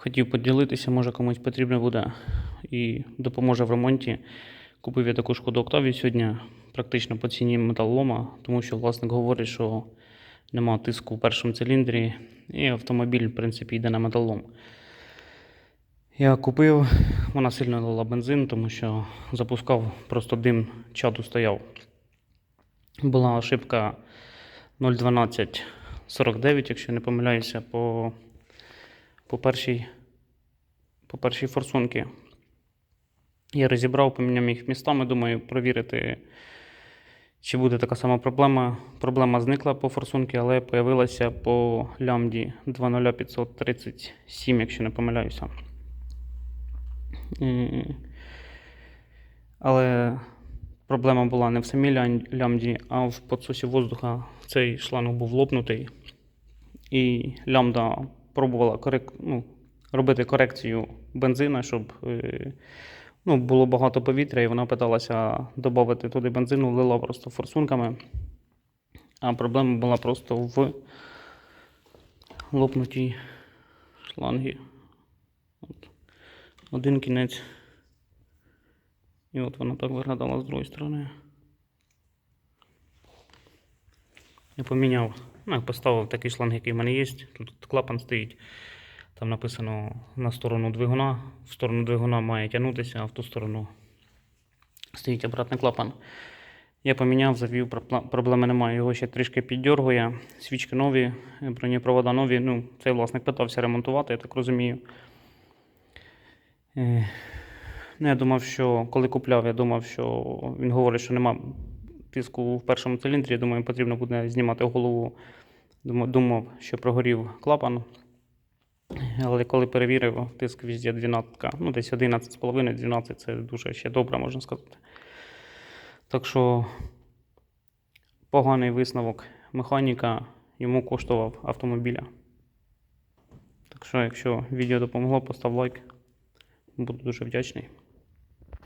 Хотів поділитися, може комусь потрібно буде і допоможе в ремонті. Купив я таку шкоду Октавію сьогодні, практично по ціні металолома, тому що власник говорить, що нема тиску в першому циліндрі, і автомобіль, в принципі, йде на металолом. Я купив, вона сильно дала бензин, тому що запускав, просто дим чаду стояв. Була ошибка 01249, якщо не помиляюся, по, по, першій, по першій форсунці. Я розібрав, поміняв їх містами, думаю, провірити, чи буде така сама проблема. Проблема зникла по форсунці, але появилася по лямді 20537, якщо не помиляюся. Але проблема була не в самій лямді, а в підсосі воздуха. Цей шланг був лопнутий. І лямда пробувала корек... ну, робити корекцію бензина, щоб е, ну, було багато повітря, і вона питалася додати туди бензину, лила просто форсунками. А проблема була просто в лопнутій шлангі. От. Один кінець. І от вона так виглядала з другої сторони. Я поміняв, ну, я поставив такий шланг, який в мене є. Тут клапан стоїть. Там написано на сторону двигуна. В сторону двигуна має тягнутися, а в ту сторону стоїть обратний клапан. Я поміняв, завів, проблеми немає. Його ще трішки піддергує. Свічки нові, бронепровода нові. Ну, цей власник питався ремонтувати, я так розумію. Е, Ну, я думав, що коли купляв, я думав, що він говорить, що нема тиску в першому циліндрі. Думаю, потрібно буде знімати голову. Думав, що прогорів клапан. Але коли перевірив, тиск везде 12, ну десь 11,5, 12 це дуже ще добре, можна сказати. Так що поганий висновок механіка йому коштував автомобіля. Так що, якщо відео допомогло, постав лайк. Буду дуже вдячний.